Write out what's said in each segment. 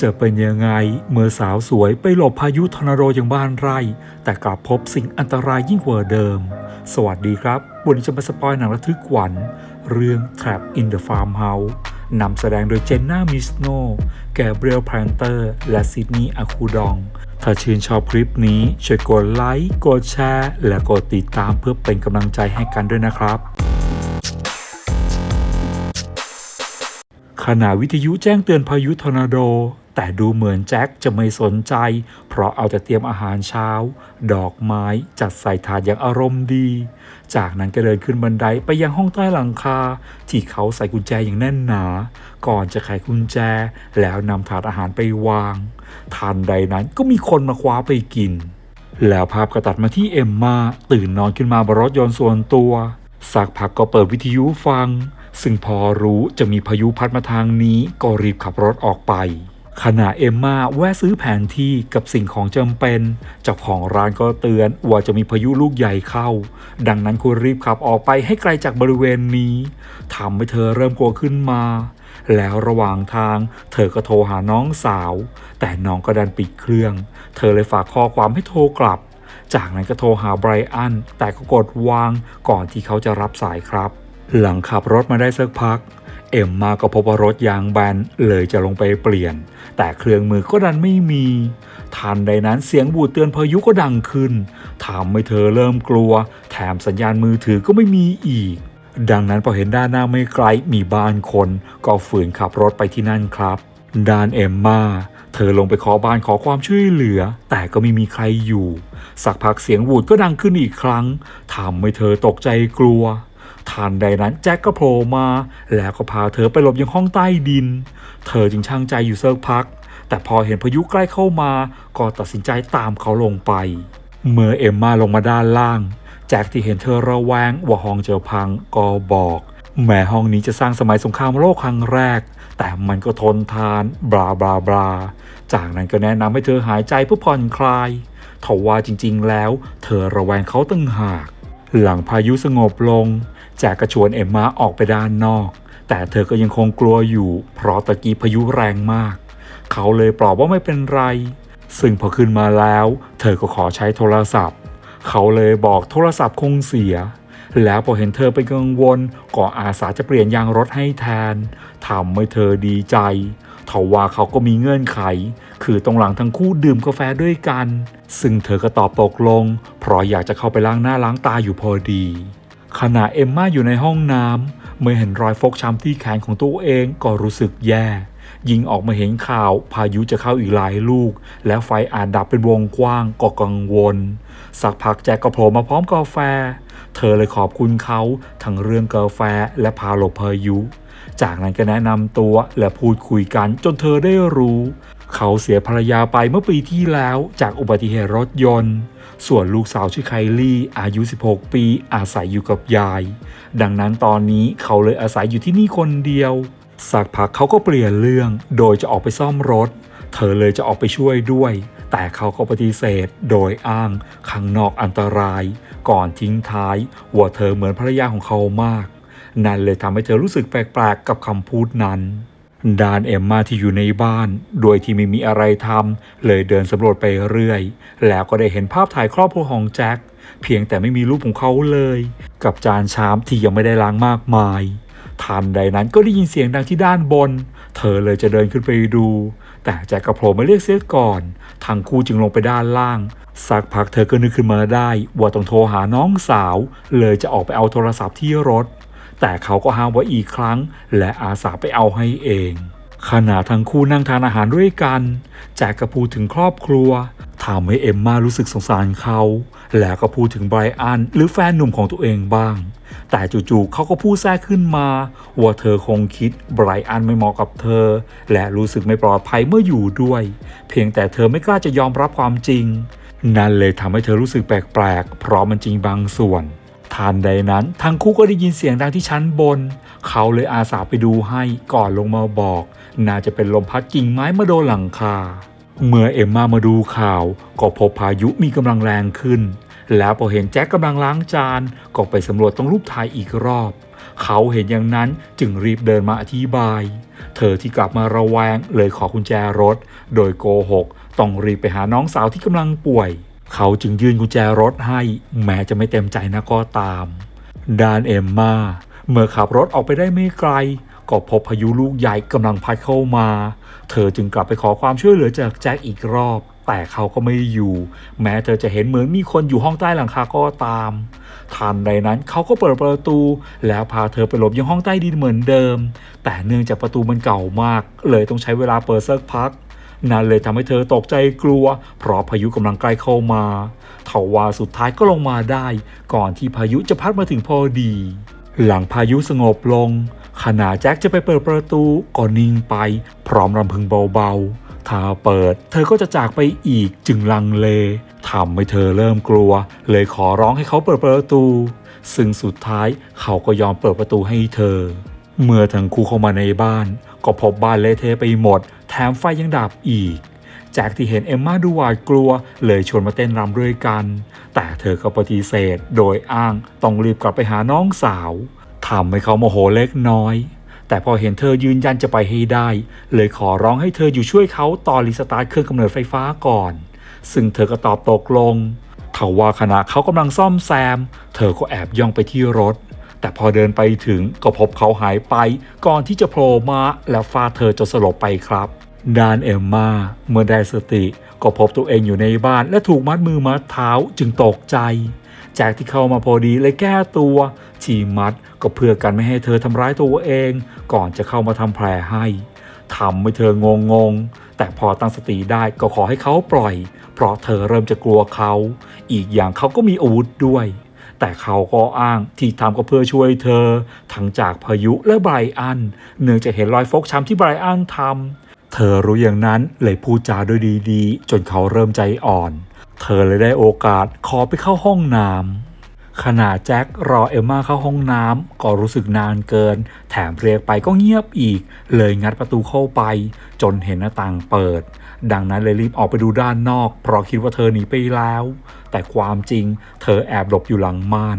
จะเป็นยังไง เมื่อสาวสวยไปหลบพายุทอร์นาโดอย่างบ้านไร่ แต่กลับพบสิ่งอันตรายยิ่งกว่าเดิม สวัสดีครับวันนี้จะมาสปอยหนังระทึกขวัญเรื่อง Trap in the Farmhouse นำแสดงโดยเจนน่ามิสโน แกเบรียลแพนเตอร์ และซิดนีย์อาคูดอง ถ้าชื่นชอบคลิปนี้ ช่วยกดไลค์ กดแชร์ และกดติดตามเพื่อเป็นกำลังใจให้กันด้วยนะครับ ขณะวิทยุแจ้งเตือนพายุทอร์นาโด แต่ดูเหมือนแจ็คจะไม่สนใจ เพราะเอาแต่เตรียมอาหารเช้า ดอกไม้จัดใส่ถาดอย่างอารมณ์ดี จากนั้นก็เดินขึ้นบันไดไปยังห้องใต้หลังคา ที่เขาใส่กุญแจอย่างแน่นหนา ก่อนจะไขกุญแจ แล้วนำถาดอาหารไปวางทันใดนั้นก็มีคนมาคว้าไปกิน แล้วภาพก็ตัดมาที่เอมมาตื่นนอนขึ้นมาบนรถยนต์ส่วนตัวสักพักก็เปิดวิทยุฟัง ซึ่งพอรู้จะมีพายุพัดมาทางนี้ก็รีบขับรถออกไปขณะเอมมาแวะซื้อแผนที่กับสิ่งของจำเป็นเจ้าของร้านก็เตือนว่าจะมีพายุลูกใหญ่เข้า ดังนั้นควรรีบขับออกไปให้ไกลจากบริเวณนี้ทำให้เธอเริ่มกลัวขึ้นมา แล้วระหว่างทาง เธอก็โทรหาน้องสาว แต่น้องก็ดันปิดเครื่อง เธอเลยฝากข้อความให้โทรกลับ จากนั้นก็โทรหาไบรอันแต่ก็กดวางก่อนที่เขาจะรับสายครับ หลังขับรถมาได้สักพัก เอ็มมาก็พบว่ารถยางแบนเลยจะลงไปเปลี่ยน แต่เครื่องมือก็ดันไม่มี ทันใดนั้นเสียงบูดเตือนพายุก็ดังขึ้นทำให้เธอเริ่มกลัว แถมสัญญาณมือถือก็ไม่มีอีก ดังนั้นพอเห็นด้านหน้าไม่ไกลมีบ้านคน ก็ฝืนขับรถไปที่นั่นครับด้านเอ็มมาเธอลงไปขอบ้านขอความช่วยเหลือ แต่ก็ไม่มีใครอยู่ สักพักเสียงวูดก็ดังขึ้นอีกครั้งทำให้เธอตกใจกลัว ทันใดนั้นแจ็คก็โผล่มา แล้วก็พาเธอไปหลบยังห้องใต้ดิน เธอจึงช่างใจอยู่เซิกพัก แต่พอเห็นพายุใกล้เข้ามา ก็ตัดสินใจตามเขาลงไป เมื่อเอ็มมาลงมาด้านล่าง แจ็คที่เห็นเธอระแวงว่าห้องเจะพังก็บอก แม้ห้องนี้จะสร้างสมัยสงครามโลกครั้งแรก แต่มันก็ทนทานบลาบลาบลาจากนั้นก็แนะนำให้เธอหายใจเพื่อผ่อนคลายทว่าจริงๆแล้ว เธอระแวงเขาตั้งหาก หลังพายุสงบลง จ็คก็ชวนเอ็มมาออกไปด้านนอก แต่เธอก็ยังคงกลัวอยู่ เพราะตะกี้พายุแรงมาก เขาเลยปลอบว่าไม่เป็นไร ซึ่งพอขึ้นมาแล้ว เธอก็ขอใช้โทรศัพท์ เขาเลยบอกโทรศัพท์คงเสีย แล้วพอเห็นเธอเป็นกังวลก็อาสาจะเปลี่ยนยางรถให้แทนทำให้เธอดีใจทว่าเขาก็มีเงื่อนไข คือตรงหลังทั้งคู่ดื่มกาแฟด้วยกัน ซึ่งเธอก็ตอบตกลง เพราะอยากจะเข้าไปล้างหน้าล้างตาอยู่พอดี ขณะเอมมาอยู่ในห้องน้ำเมื่อเห็นรอยฟกช้ำที่แขนของตัวเองก็รู้สึกแย่ยิงออกมาเห็นข่าวพายุจะเข้าอีกหลายลูก และไฟอาจดับเป็นวงกว้างก็กังวล สักพักแจ็คก็โผล่มาพร้อมกาแฟ เธอเลยขอบคุณเขาทั้งเรื่องกาแฟและพาหลบพายุ จากนั้นก็แนะนำตัวและพูดคุยกันจนเธอได้รู้ เขาเสียภรรยาไปเมื่อปีที่แล้วจากอุบัติเหตุรถยนต์ ส่วนลูกสาวชื่อไคลี่อายุ 16 ปีอาศัยอยู่กับยาย ดังนั้นตอนนี้เขาเลยอาศัยอยู่ที่นี่คนเดียว สักพักเขาก็เปลี่ยนเรื่องโดยจะออกไปซ่อมรถ เธอเลยจะออกไปช่วยด้วย แต่เขาก็ปฏิเสธโดยอ้างข้างนอกอันตราย ก่อนทิ้งท้ายว่าเธอเหมือนภรรยาของเขามาก นั่นเลยทำให้เธอรู้สึกแปลกๆกับคำพูดนั้น ดานเอมมาที่อยู่ในบ้าน โดยที่ไม่มีอะไรทำเลยเดินสำรวจไปเรื่อย แล้วก็ได้เห็นภาพถ่ายครอบครัวของแจ็คเพียงแต่ไม่มีรูปของเขาเลย กับจานชามที่ยังไม่ได้ล้างมากมายทันใดนั้นก็ได้ยินเสียงดังที่ด้านบน เธอเลยจะเดินขึ้นไปดู แต่แจ็คกระโผล่มาเรียกเสียก่อนทั้งคู่จึงลงไปด้านล่าง สักพักเธอก็นึกขึ้นมาได้ ว่าต้องโทรหาน้องสาว เลยจะออกไปเอาโทรศัพท์ที่รถ แต่เขาก็ห้ามไว้อีกครั้ง และอาสาไปเอาให้เอง ขณะทั้งคู่นั่งทานอาหารด้วยกัน แจ็คก็พูดถึงครอบครัวทำให้เอมมารู้สึกสงสารเขา แล้วก็พูดถึงไบรอันหรือแฟนหนุ่มของตัวเองบ้าง แต่จู่ๆเขาก็พูดแทรกขึ้นมา ว่าเธอคงคิดไบรอันไม่เหมาะกับเธอ และรู้สึกไม่ปลอดภัยเมื่ออยู่ด้วย เพียงแต่เธอไม่กล้าจะยอมรับความจริง นั่นเลยทำให้เธอรู้สึกแปลกๆ เพราะมันจริงบางส่วน ทันใดนั้น ทั้งคู่ก็ได้ยินเสียงดังที่ชั้นบน เขาเลยอาสาไปดูให้ก่อนลงมาบอก น่าจะเป็นลมพัดกิ่งไม้มาโดนหลังคา เมื่อเอ็มมามาดูข่าว ก็พบพายุมีกำลังแรงขึ้น แล้วพอเห็นแจ็คกำลังล้างจานก็ไปสำรวจตรงรูปถ่ายอีกรอบ เขาเห็นอย่างนั้นจึงรีบเดินมาอธิบาย เธอที่กลับมาระแวงเลยขอกุญแจรถ โดยโกหกต้องรีบไปหาน้องสาวที่กำลังป่วย เขาจึงยื่นกุญแจรถให้แม้จะไม่เต็มใจนะก็ตาม ดานเอมมาเมื่อขับรถออกไปได้ไม่ไกล ก็พบพายุลูกใหญ่กำลังพัดเข้ามา เธอจึงกลับไปขอความช่วยเหลือจากแจ็คอีกรอบ แต่เขาก็ไม่อยู่ แม้เธอจะเห็นเหมือนมีคนอยู่ห้องใต้หลังคาก็ตามทันใดนั้นเขาก็เปิดประตู แล้วพาเธอไปหลบยังห้องใต้ดินเหมือนเดิม แต่เนื่องจากประตูมันเก่ามาก เลยต้องใช้เวลาเปิดสักพัก นั่นเลยทำให้เธอตกใจกลัว เพราะพายุกำลังใกล้เข้ามาทว่าสุดท้ายก็ลงมาได้ ก่อนที่พายุจะพัดมาถึงพอดี หลังพายุสงบลง ขณะแจ็คจะไปเปิดประตูก็นิ่งไป พร้อมรำพึงเบาๆ ถ้าเปิด เธอก็จะจากไปอีกจึงลังเลทำให้เธอเริ่มกลัว เลยขอร้องให้เขาเปิดประตู ซึ่งสุดท้ายเขาก็ยอมเปิดประตูให้เธอ เมื่อทั้งคู่เข้ามาในบ้าน ก็พบบ้านเละเทะไปหมด แถมไฟยังดับอีกแจ็คที่เห็นเอมมาดูหวาดกลัว เลยชวนมาเต้นรำด้วยกัน แต่เธอก็ปฏิเสธ โดยอ้างต้องรีบกลับไปหาน้องสาวทำให้เขาโมโหเล็กน้อย แต่พอเห็นเธอยืนยันจะไปให้ได้ เลยขอร้องให้เธออยู่ช่วยเขาต่อรีสตาร์ทเครื่องกำเนิดไฟฟ้าก่อน ซึ่งเธอก็ตอบตกลงทว่าขณะเขากำลังซ่อมแซม เธอก็แอบย่องไปที่รถ แต่พอเดินไปถึงก็พบเขาหายไป ก่อนที่จะโผล่มาและฟาดเธอจนสลบไปครับด้านเอมมาเมื่อได้สติ ก็พบตัวเองอยู่ในบ้านและถูกมัดมือมัดเท้าจึงตกใจแจ็คที่เข้ามาพอดีเลยแก้ตัวชีมัดก็เพื่อกันไม่ให้เธอทำร้ายตัวเอง ก่อนจะเข้ามาทำแผลให้ทำให้เธองงงๆแต่พอตั้งสติได้ก็ขอให้เขาปล่อย เพราะเธอเริ่มจะกลัวเขา อีกอย่างเขาก็มีอาวุธด้วย แต่เขาก็อ้างที่ทำก็เพื่อช่วยเธอ ทั้งจากพายุและไบรอัน เนื่องจากเห็นรอยฟกช้ำที่ไบรอันทำเธอรู้อย่างนั้นเลยพูดจาด้วยดีๆ จนเขาเริ่มใจอ่อน เธอเลยได้โอกาสขอไปเข้าห้องน้ำ ขณะแจ็ครอเอมมาเข้าห้องน้ำก็รู้สึกนานเกิน แถมเรียกไปก็เงียบอีก เลยงัดประตูเข้าไป จนเห็นหน้าต่างเปิด ดังนั้นเลยรีบออกไปดูด้านนอก เพราะคิดว่าเธอหนีไปแล้ว แต่ความจริง เธอแอบหลบอยู่หลังม่าน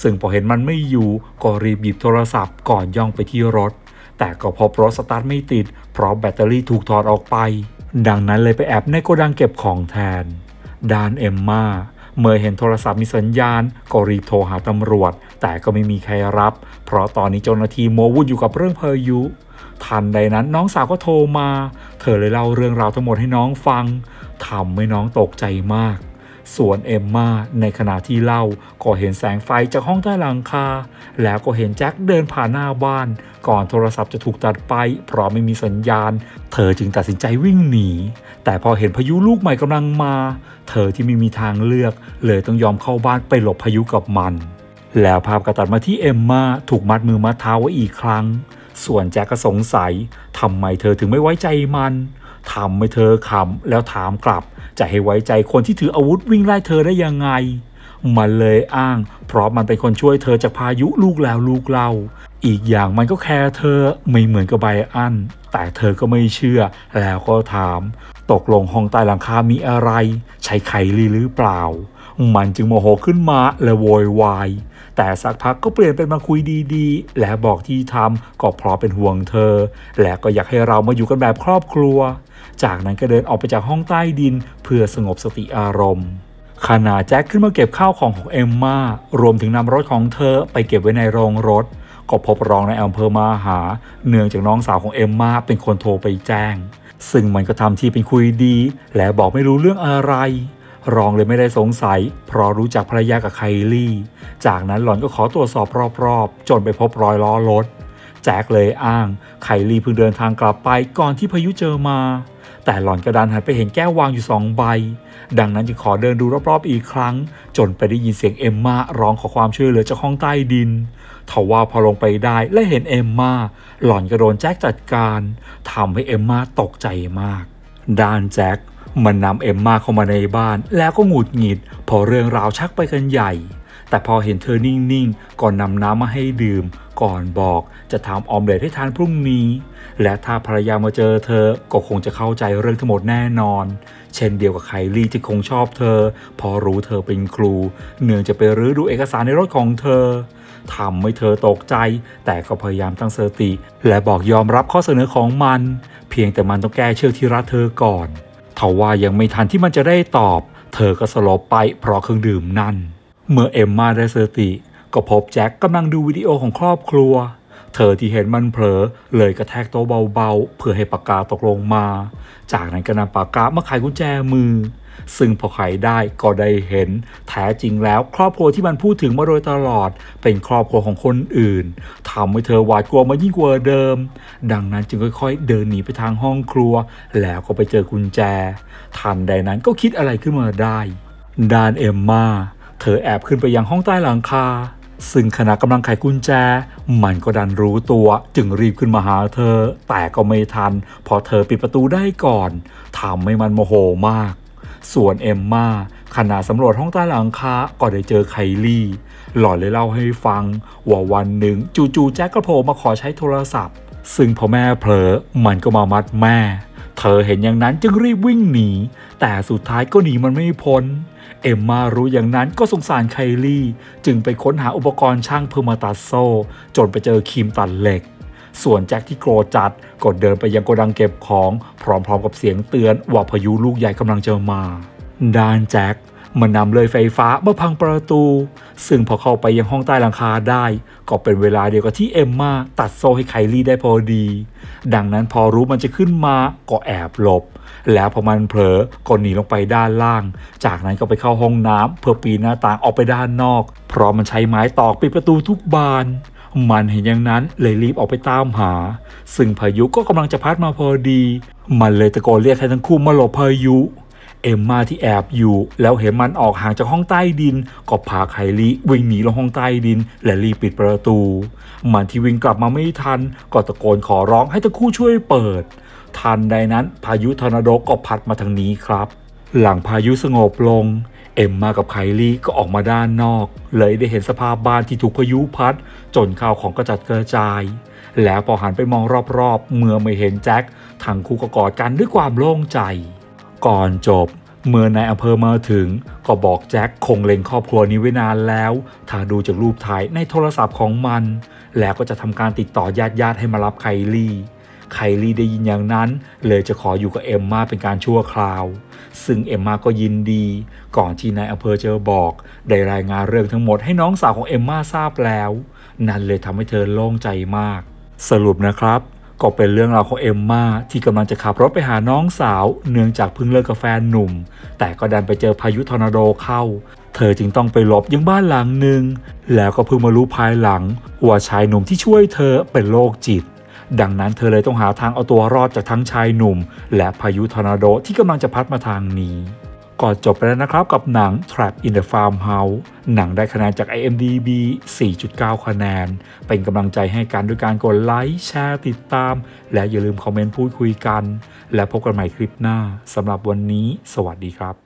ซึ่งพอเห็นมันไม่อยู่ ก็รีบหยิบโทรศัพท์ก่อนย่องไปที่รถ แต่ก็พบรถสตาร์ทไม่ติด เพราะแบตเตอรี่ถูกถอดออกไป ดังนั้นเลยไปแอบในโกดังเก็บของแทนดานเอมมา เมื่อเห็นโทรศัพท์มีสัญญาณ ก็รีบโทรหาตำรวจ แต่ก็ไม่มีใครรับ เพราะตอนนี้เจ้าหน้าที่โมวุ่นอยู่กับเรื่องพายุทันใดนั้นน้องสาวก็โทรมา เธอเลยเล่าเรื่องราวทั้งหมดให้น้องฟังทำให้น้องตกใจมาก ส่วนเอมมาในขณะที่เล่าก็เห็นแสงไฟจากห้องใต้หลังคา แล้วก็เห็นแจ็คเดินผ่านหน้าบ้าน ก่อนโทรศัพท์จะถูกตัดไป เพราะไม่มีสัญญาณ เธอจึงตัดสินใจวิ่งหนี แต่พอเห็นพายุลูกใหม่กำลังมา เธอที่ไม่มีทางเลือก เลยต้องยอมเข้าบ้านไปหลบพายุกับมัน แล้วภาพกระตัดมาที่เอมมาถูกมัดมือมัดเท้าไว้อีกครั้ง ส่วนแจ็คก็สงสัยทำไมเธอถึงไม่ไว้ใจมันทำให้เธอขำแล้วถามกลับ จะให้ไว้ใจคนที่ถืออาวุธวิ่งไล่เธอได้ยังไง มันเลยอ้าง เพราะมันเป็นคนช่วยเธอจากพายุลูกแล้วลูกเล่า อีกอย่างมันก็แคร์เธอไม่เหมือนกับไบอัน แต่เธอก็ไม่เชื่อ แล้วก็ถาม ตกลงห้องใต้หลังคามีอะไร ใช้ไขลีหรือเปล่า มันจึงโมโหขึ้นมาและโวยวายแต่สักพักก็เปลี่ยนเป็นมาคุยดีๆ และบอกที่ทำก็เพราะเป็นห่วงเธอ และก็อยากให้เรามาอยู่กันแบบครอบครัว จากนั้นก็เดินออกไปจากห้องใต้ดิน เพื่อสงบสติอารมณ์ขณะแจ็คขึ้นมาเก็บข้าวของของเอมมารวมถึงนำรถของเธอไปเก็บไว้ในโรงรถ ก็พบรองในอำเภอมาหา เนื่องจากน้องสาวของเอมมาเป็นคนโทรไปแจ้ง ซึ่งมันก็ทำที่เป็นคุยดี และบอกไม่รู้เรื่องอะไร รองเลยไม่ได้สงสัย เพราะรู้จักภรรยากับไคลี่ จากนั้นหล่อนก็ขอตรวจสอบรอบๆ จนไปพบรอยล้อรถ แจ็คเลยอ้างไคลี่เพิ่งเดินทางกลับไปก่อนที่พายุเจอมา แต่หล่อนกระดานหันไปเห็นแก้ววางอยู่สองใบ ดังนั้นจึงขอเดินดูรอบๆอีกครั้ง จนไปได้ยินเสียงเอมมาร้องขอความช่วยเหลือจากห้องใต้ดินทว่าพอลงไปได้และเห็นเอมมาหล่อนก็โดนแจ็คจัดการทำให้เอมมาตกใจมาก ด้านแจ็คมันนำเอมมาเข้ามาในบ้าน แล้วก็หงุดหงิดพอเรื่องราวชักไปกันใหญ่ แต่พอเห็นเธอนิ่งๆ ก่อนนำน้ำมาให้ดื่ม ก่อนบอกจะทำออมเล็ตให้ทานพรุ่งนี้ และถ้าภรรยามาเจอเธอก็คงจะเข้าใจเรื่องทั้งหมดแน่นอน เช่นเดียวกับไคลี่ที่คงชอบเธอ พอรู้เธอเป็นครู เนื่องจะไปรื้อดูเอกสารในรถของเธอทำให้เธอตกใจ แต่ก็พยายามตั้งสติ และบอกยอมรับข้อเสนอของมัน เพียงแต่มันต้องแก้เชือกที่รัดเธอก่อนทว่ายังไม่ทันที่มันจะได้ตอบ เธอก็สลบไปเพราะเครื่องดื่มนั่น เมื่อเอมมาได้สติ ก็พบแจ็คกำลังดูวิดีโอของครอบครัว เธอที่เห็นมันเผลอเลยกระแทกโต๊ะเบาๆ เพื่อให้ปากกาตกลงมา จากนั้นก็นำปากกามาไขกุญแจมือ ซึ่งพอไขได้ก็ได้เห็น แท้จริงแล้วครอบครัวที่มันพูดถึงมาโดยตลอด เป็นครอบครัวของคนอื่นทำให้เธอหวาดกลัวมายิ่งกว่าเดิม ดังนั้นจึงค่อยๆ เดินหนีไปทางห้องครัว แล้วก็ไปเจอกุญแจ ทันใดนั้นก็คิดอะไรขึ้นมาได้ ดานเอมมา เธอแอบขึ้นไปยังห้องใต้หลังคา ซึ่งขณะกำลังไขกุญแจ มันก็ดันรู้ตัวจึงรีบขึ้นมาหาเธอ แต่ก็ไม่ทันเพอเธอปิดประตูได้ก่อนทำให้มันโมโหมาก ส่วนเอมมาขณะสำรวจห้องใต้หลังคาก็ได้เจอไคลี่ หล่อนเลยเล่าให้ฟัง ว่าวันหนึ่งจู่ๆแจ็คก็โผล่มาขอใช้โทรศัพท์ ซึ่งพอแม่เผลอมันก็มามัดแม่ เธอเห็นอย่างนั้นจึงรีบวิ่งหนี แต่สุดท้ายก็หนีมันไม่พ้น เอมมารู้อย่างนั้นก็สงสารไคลี่ จึงไปค้นหาอุปกรณ์ช่างเพื่อมาตัดโซ่ จนไปเจอครีมตัดเหล็ก ส่วนแจ็คที่โกรธจัดก็เดินไปยังโกดังเก็บของ พร้อมๆกับเสียงเตือนว่าพายุลูกใหญ่กำลังจะมา ด้านแจ็ค มันนำเลยไฟฟ้ามาพังประตู ซึ่งพอเข้าไปยังห้องใต้หลังคาได้ ก็เป็นเวลาเดียวกับที่เอมมาตัดโซ่ให้ไคลี่ได้พอดี ดังนั้นพอรู้มันจะขึ้นมาก็แอบหลบ แล้วพอมันเผลอก็หนีลงไปด้านล่าง จากนั้นก็ไปเข้าห้องน้ำเพื่อปีนหน้าต่างออกไปด้านนอก เพราะมันใช้ไม้ตอกปิดประตูทุกบานมันเห็นอย่างนั้นเลยรีบออกไปตามหา ซึ่งพายุก็กำลังจะพัดมาพอดี มันเลยตะโกนเรียกให้ทั้งคู่มาหลบพายุ เอมมาที่แอบอยู่ แล้วเห็นมันออกห่างจากห้องใต้ดิน ก็พาไคลี่วิ่งหนีลงห้องใต้ดิน และรีบปิดประตู มันที่วิ่งกลับมาไม่ทัน ก็ตะโกนขอร้องให้ทั้งคู่ช่วยเปิด ทันใดนั้นพายุทอร์นาโดก็พัดมาทางนี้ครับ หลังพายุสงบลงเอ็มมากับไคลี่ก็ออกมาด้านนอก เลยได้เห็นสภาพบ้านที่ถูกพายุพัด จนข้าวของกระจัดกระจาย แล้วพอหันไปมองรอบๆ เมื่อไม่เห็นแจ็คทั้งคู่ก็กอดกันด้วยความโล่งใจ ก่อนจบ เมื่อนายอำเภอมาถึง ก็บอกแจ็คคงเล็งครอบครัวนี้ไว้นานแล้ว ถ้าดูจากรูปถ่ายในโทรศัพท์ของมัน แล้วก็จะทำการติดต่อญาติญาติๆให้มารับไคลี่ไคลี่ได้ยินอย่างนั้น เลยจะขออยู่กับเอมมาเป็นการชั่วคราว ซึ่งเอมมาก็ยินดี ก่อนที่นายอำเภอเจอบอก ได้รายงานเรื่องทั้งหมดให้น้องสาวของเอมมาทราบแล้ว นั่นเลยทำให้เธอโล่งใจมาก สรุปนะครับ ก็เป็นเรื่องราวของเอมมาที่กำลังจะขับรถไปหาน้องสาว เนื่องจากเพิ่งเลิกกับแฟนหนุ่ม แต่ก็ดันไปเจอพายุทอร์นาโดเข้า เธอจึงต้องไปหลบยังบ้านหลังหนึ่งแล้วก็เพิ่งมารู้ภายหลังว่าชายหนุ่มที่ช่วยเธอเป็นโรคจิต ดังนั้นเธอเลยต้องหาทางเอาตัวรอดจากทั้งชายหนุ่ม และพายุทอร์นาโดที่กำลังจะพัดมาทางนี้ ก็จบไปแล้วนะครับกับหนัง Trap in the Farmhouse หนังได้คะแนนจาก IMDb 4.9 คะแนน เป็นกำลังใจให้กันด้วยการกดไลค์ แชร์ ติดตาม และอย่าลืมคอมเมนต์พูดคุยกัน และพบกันใหม่คลิปหน้าสำหรับวันนี้ สวัสดีครับ